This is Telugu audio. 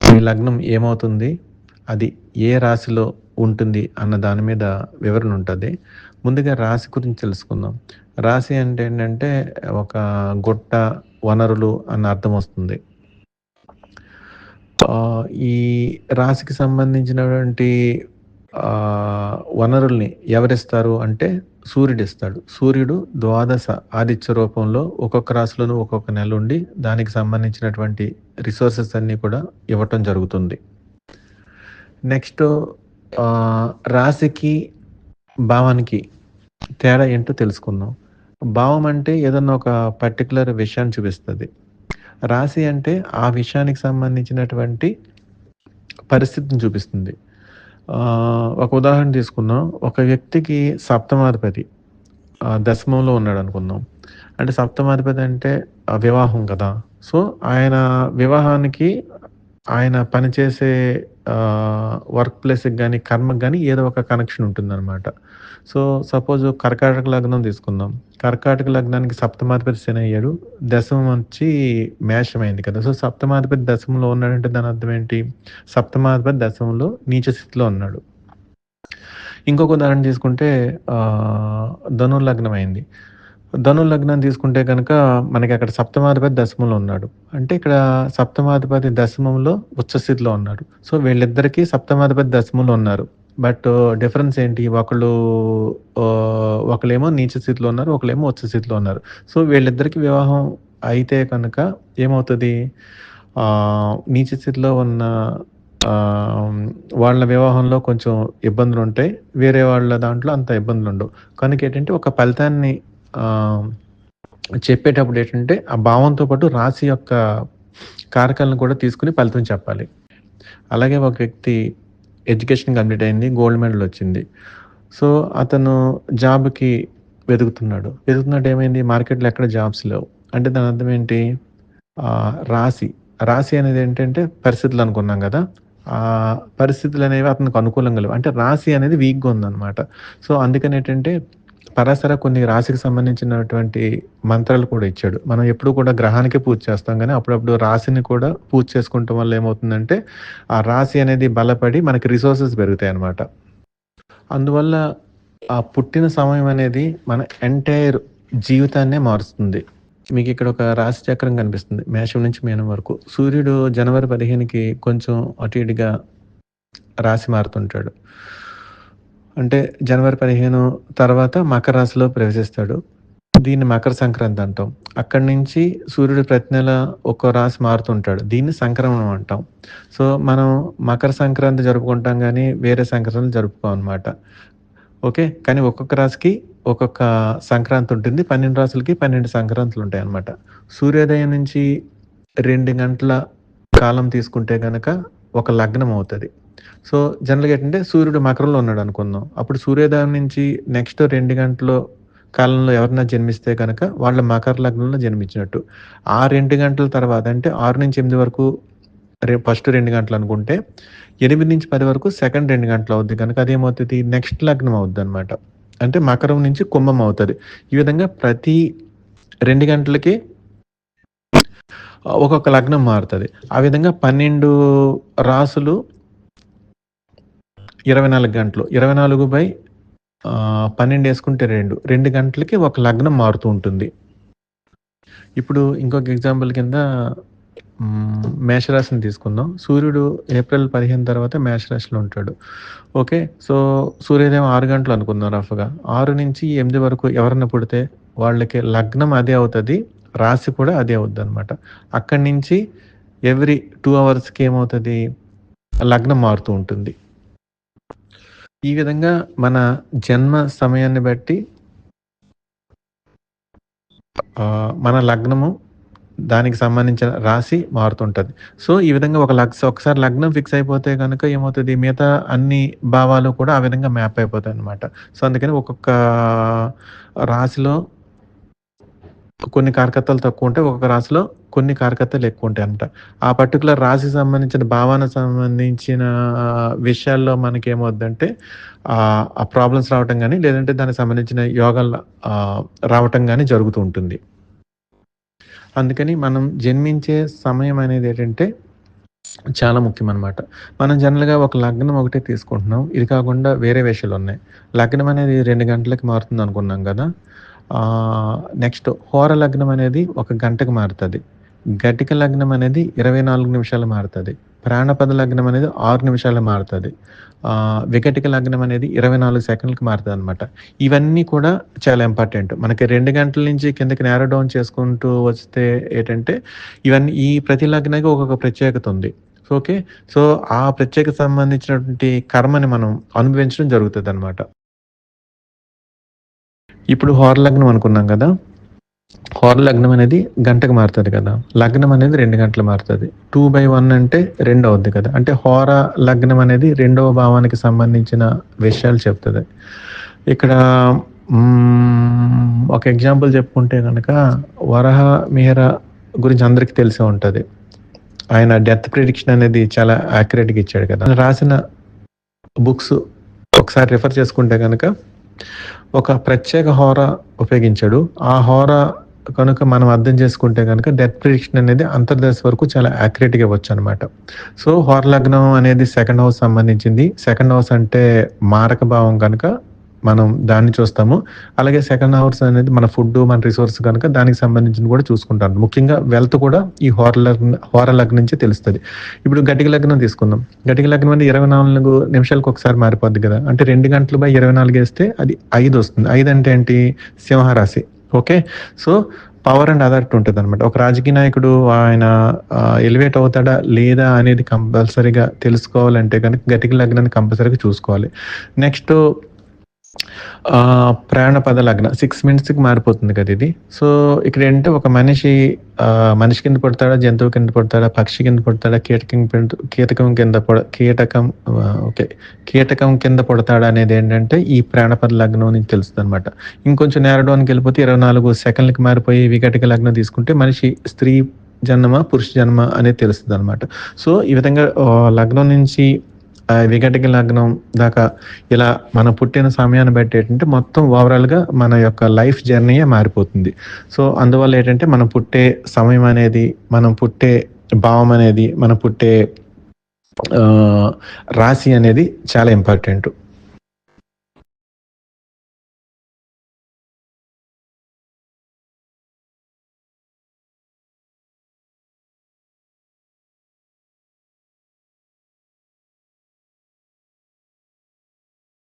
మీ లగ్నం ఏమవుతుంది? అది ఏ రాశిలో ఉంటుంది అన్న దాని మీద వివరణ ఉంటుంది. ముందుగా రాశి గురించి తెలుసుకుందాం. రాశి అంటే ఏంటంటే ఒక గుట్ట వనరులు అన్న అర్థం వస్తుంది. ఈ రాశికి సంబంధించినటువంటి వనరుల్ని ఎవరిస్తారు అంటే సూర్యుడు ఇస్తాడు సూర్యుడు ద్వాదశ ఆదిత్య రూపంలో ఒక్కొక్క రాశిలోనూ ఒక్కొక్క నెల ఉండి దానికి సంబంధించినటువంటి రిసోర్సెస్ అన్నీ కూడా ఇవ్వటం జరుగుతుంది. నెక్స్ట్ రాశికి భావానికి తేడా ఏంటో తెలుసుకుందాం. భావం అంటే ఏదన్నా ఒక పర్టికులర్ విషయాన్ని చూపిస్తుంది. రాశి అంటే ఆ విషయానికి సంబంధించినటువంటి పరిస్థితిని చూపిస్తుంది. ఒక ఉదాహరణ తీసుకుందాం. ఒక వ్యక్తికి సప్తమాధిపతి దశమంలో ఉన్నాడు అనుకుందాం. అంటే సప్తమాధిపతి అంటే వివాహం కదా. సో ఆయన వివాహానికి ఆయన పనిచేసే వర్క్ ప్లేస్కి కానీ కర్మకి కానీ ఏదో ఒక కనెక్షన్ ఉంటుందన్నమాట. సో సపోజ్ కర్కాటక లగ్నం తీసుకుందాం. కర్కాటక లగ్నానికి సప్తమాధిపతి శని అయ్యాడు. దశమం వచ్చి మేషమైంది కదా. సో సప్తమాధిపతి దశమంలో ఉన్నాడంటే దాని అర్థం ఏంటి? సప్తమాధిపతి దశమంలో నీచ స్థితిలో ఉన్నాడు. ఇంకొక ఉదాహరణ తీసుకుంటే ధనుర్లగ్నం అయింది ధను లగ్నం తీసుకుంటే కనుక మనకి అక్కడ సప్తమాధిపతి దశమంలో ఉన్నాడు. అంటే ఇక్కడ సప్తమాధిపతి దశమంలో ఉచ్చస్థితిలో ఉన్నాడు. సో వీళ్ళిద్దరికీ సప్తమాధిపతి దశమంలో ఉన్నారు. బట్ uh, డిఫరెన్స్ ఏంటి? ఒకళ్ళు uh, ఒకళ్ళేమో నీచ స్థితిలో ఉన్నారు ఒకళ్ళేమో ఉచ్చ స్థితిలో ఉన్నారు. సో వీళ్ళిద్దరికి వివాహం అయితే కనుక ఏమవుతుంది? నీచ స్థితిలో ఉన్న వాళ్ళ వివాహంలో కొంచెం ఇబ్బందులు ఉంటాయి వేరే వాళ్ళ దాంట్లో అంత ఇబ్బందులు ఉండవు కనుక ఏంటంటే ఒక ఫలితాన్ని చెప్పేటప్పుడు ఏంటంటే ఆ భావంతో పాటు రాశి యొక్క కారకాలను కూడా తీసుకుని ఫలితం చెప్పాలి. అలాగే ఒక వ్యక్తి ఎడ్యుకేషన్ కంప్లీట్ అయింది గోల్డ్ మెడల్ వచ్చింది. సో అతను జాబ్కి వెతుకుతున్నాడు. వెతుకుతున్నట్టు ఏమైంది? మార్కెట్లో ఎక్కడ జాబ్స్ లేవు. అంటే దాని అర్థం ఏంటి? రాశి. రాశి అనేది ఏంటంటే పరిస్థితులు అనుకున్నాం కదా. ఆ పరిస్థితులు అనేవి అతనికి అనుకూలంగా లేవు. అంటే రాశి అనేది వీక్గా ఉందన్నమాట. సో అందుకని ఏంటంటే పరాశర కొన్ని రాశికి సంబంధించినటువంటి మంత్రాలు కూడా ఇచ్చాడు. మనం ఎప్పుడు కూడా గ్రహానికి పూజ చేస్తాం. కానీ అప్పుడప్పుడు రాశిని కూడా పూజ చేసుకుంటాం వల్ల ఏమవుతుందంటే ఆ రాశి అనేది బలపడి మనకి రిసోర్సెస్ పెరుగుతాయి అన్నమాట. అందువల్ల ఆ పుట్టిన సమయం అనేది మన ఎంటైర్ జీవితాన్నే మారుస్తుంది. మీకు ఇక్కడ ఒక రాశి చక్రం కనిపిస్తుంది. మేషం నుంచి మేనం వరకు. సూర్యుడు జనవరి పదిహేనుకి కొంచెం అటు ఇటుగా రాశి మారుతుంటాడు. అంటే జనవరి పదిహేను తర్వాత మకర రాశిలో ప్రవేశిస్తాడు. దీన్ని మకర సంక్రాంతి అంటాం. అక్కడి నుంచి సూర్యుడు ప్రతి నెల ఒక్కో రాశి మారుతుంటాడు. దీన్ని సంక్రమణం అంటాం. సో మనం మకర సంక్రాంతి జరుపుకుంటాం కానీ వేరే సంక్రాంతి జరుపుకోం అనమాట ఓకే? కానీ ఒక్కొక్క రాశికి ఒక్కొక్క సంక్రాంతి ఉంటుంది. పన్నెండు రాసులకి పన్నెండు సంక్రాంతులు ఉంటాయి అనమాట సూర్యోదయం నుంచి రెండు గంటల కాలం తీసుకుంటే కనుక ఒక లగ్నం అవుతుంది. సో జనరల్గా ఏంటంటే సూర్యుడు మకరంలో ఉన్నాడు అనుకుందాం. అప్పుడు సూర్యోదయం నుంచి నెక్స్ట్ రెండు గంటల కాలంలో ఎవరైనా జన్మిస్తే కనుక వాళ్ళ మకర లగ్నంలో జన్మించినట్టు. ఆ రెండు గంటల తర్వాత అంటే ఆరు నుంచి ఎనిమిది వరకు ఫస్ట్ రెండు గంటలు అనుకుంటే ఎనిమిది నుంచి పది వరకు సెకండ్ రెండు గంటలు అవుద్ది. కనుక అదేమవుతుంది? నెక్స్ట్ లగ్నం అవుద్ది అనమాట అంటే మకరం నుంచి కుంభం అవుతుంది. ఈ విధంగా ప్రతి రెండు గంటలకి ఒక్కొక్క లగ్నం మారుతుంది. ఆ విధంగా పన్నెండు రాసులు ఇరవై నాలుగు గంటలు. ఇరవై నాలుగు బై పన్నెండు వేసుకుంటే రెండు. రెండు గంటలకి ఒక లగ్నం మారుతూ ఉంటుంది. ఇప్పుడు ఇంకొక ఎగ్జాంపుల్ కింద మేషరాశిని తీసుకుందాం. సూర్యుడు ఏప్రిల్ పదిహేను తర్వాత మేషరాశిలో ఉంటాడు. ఓకే? సో సూర్యోదయం ఆరు గంటలు అనుకుందాం రఫ్గా. ఆరు నుంచి ఎనిమిది వరకు ఎవరన్నా పుడితే వాళ్ళకి లగ్నం అదే అవుతుంది రాశి కూడా అదే అవుద్ది అనమాట అక్కడి నుంచి ఎవ్రీ టూ అవర్స్కి ఏమవుతుంది? లగ్నం మారుతూ ఉంటుంది. ఈ విధంగా మన జన్మ సమయాన్ని బట్టి మన లగ్నము దానికి సంబంధించిన రాశి మారుతుంటుంది. సో ఈ విధంగా ఒక లగ్ ఒకసారి లగ్నం ఫిక్స్ అయిపోతే కనుక ఏమవుతుంది? మిగతా అన్ని భావాలు కూడా ఆ విధంగా మ్యాప్ అయిపోతాయి అనమాట సో అందుకని ఒక్కొక్క రాశిలో కొన్ని కార్యకర్తలు తక్కువ ఉంటాయి ఒక్కొక్క రాశిలో కొన్ని కార్యకర్తలు ఎక్కువ ఉంటాయి అనమాట ఆ పర్టికులర్ రాశికి సంబంధించిన భావన సంబంధించిన విషయాల్లో మనకేమవుద్దంటే ఆ ప్రాబ్లమ్స్ రావటం కానీ లేదంటే దానికి సంబంధించిన యోగాలు రావటం కానీ జరుగుతూ ఉంటుంది. అందుకని మనం జన్మించే సమయం అనేది ఏంటంటే చాలా ముఖ్యం అనమాట మనం జనరల్‌గా ఒక లగ్నం ఒకటే తీసుకుంటున్నాం. ఇది కాకుండా వేరే విషయాలు ఉన్నాయి. లగ్నం అనేది రెండు గంటలకి మారుతుంది అనుకున్నాం కదా నెక్స్ట్ హోర లగ్నం అనేది ఒక గంటకి మారుతుంది. ఘటిక లగ్నం అనేది ఇరవై నాలుగు నిమిషాలు మారుతుంది ప్రాణపద లగ్నం అనేది ఆరు నిమిషాలు మారుతుంది వికటిక లగ్నం అనేది ఇరవై నాలుగు సెకండ్లకు మారుతుంది అనమాట ఇవన్నీ కూడా చాలా ఇంపార్టెంట్. మనకి రెండు గంటల నుంచి కిందకి నేరో డౌన్ చేసుకుంటూ వస్తే ఏంటంటే ఇవన్నీ ఈ ప్రతి లగ్నానికి ఒక్కొక్క ప్రత్యేకత ఉంది. ఓకే. సో, ఆ ప్రత్యేకత సంబంధించినటువంటి కర్మని మనం అనుభవించడం జరుగుతుంది అనమాట ఇప్పుడు హోర లగ్నం అనుకున్నాం కదా హోర లగ్నం అనేది గంటకు మారుతుంది కదా! లగ్నం అనేది రెండు గంటలు మారుతుంది టూ బై వన్ అంటే రెండు అవుద్ది కదా! అంటే హోర లగ్నం అనేది రెండవ భావానికి సంబంధించిన విషయాలు చెప్తుంది ఇక్కడ ఒక ఎగ్జాంపుల్ చెప్పుకుంటే కనుక వరహ మిహర గురించి అందరికీ తెలిసే ఉంటుంది ఆయన డెత్ ప్రిడిక్షన్ అనేది చాలా యాక్యురేట్‌గా ఇచ్చాడు కదా! రాసిన బుక్స్ ఒకసారి రిఫర్ చేసుకుంటే కనుక ఒక ప్రత్యేక హోర ఉపయోగించాడు. ఆ హోర కనుక మనం అర్థం చేసుకుంటే కనుక డెత్ ప్రిడిక్షన్ అనేది అంతర్దశ వరకు చాలా యాక్యురేట్‌గా ఇవ్వొచ్చనమాట. సో, హోర లగ్నం అనేది సెకండ్ హౌస్ సంబంధించింది. సెకండ్ హౌస్ అంటే మారక భావం కనుక మనం దాన్ని చూస్తాము. అలాగే సెకండ్ అవర్స్ అనేది మన ఫుడ్ మన రిసోర్స్ కనుక దానికి సంబంధించిన కూడా చూసుకుంటాం. ముఖ్యంగా వెల్త్ కూడా ఈ హోర లగ్న హోర లగ్నం నుంచే ఇప్పుడు గటిక లగ్నం తీసుకుందాం. గటిక లగ్నం అనేది 24 నిమిషాలకు ఒకసారి మారిపోద్ది కదా! అంటే రెండు గంటలు బై ఇరవై నాలుగు వేస్తే అది ఐదు వస్తుంది. ఐదు అంటే ఏంటి? సింహరాశి. Okay. So, power and authority అనమాట ఒక రాజకీయ నాయకుడు ఆయన ఎలివేట్ అవుతాడా? లేదా? అనేది కంపల్సరీగా తెలుసుకోవాలంటే కనుక ఘటిక లగ్నాన్ని కంపల్సరీగా చూసుకోవాలి. నెక్స్ట్ ఆహ్, ప్రాణపద లగ్నం సిక్స్ మినిట్స్‌కి మారిపోతుంది కదా! ఇది. సో, ఇక్కడేంటంటే ఒక మనిషి మనిషి కింద పడతాడా జంతువు కింద పడతాడా పక్షి కింద పడతాడా కీటకం కీటకం కింద పడ కీటకం ఓకే. కీటకం కింద పడతాడా అనేది ఏంటంటే ఈ ప్రాణపద లగ్నం నుంచి తెలుస్తుంది అనమాట ఇంకొంచెం నేరో డౌన్‌కెళ్ళిపోతే 24 సెకన్లకి మారిపోయి వికటిక లగ్నం తీసుకుంటే మనిషి స్త్రీ జన్మ, పురుష జన్మ అనేది తెలుస్తుంది అనమాట సో, ఈ విధంగా లగ్నం నుంచి ఆహ్, లగ్నం దాకా ఇలా మనం పుట్టిన సమయాన్ని బట్టి ఏంటంటే మొత్తం ఓవరాల్‌గా మన యొక్క లైఫ్ జర్నీయే మారిపోతుంది. సో, అందువల్ల ఏంటంటే మనం పుట్టే సమయం అనేది, మనం పుట్టే భావం అనేది, మనం పుట్టే రాశి అనేది చాలా ఇంపార్టెంట్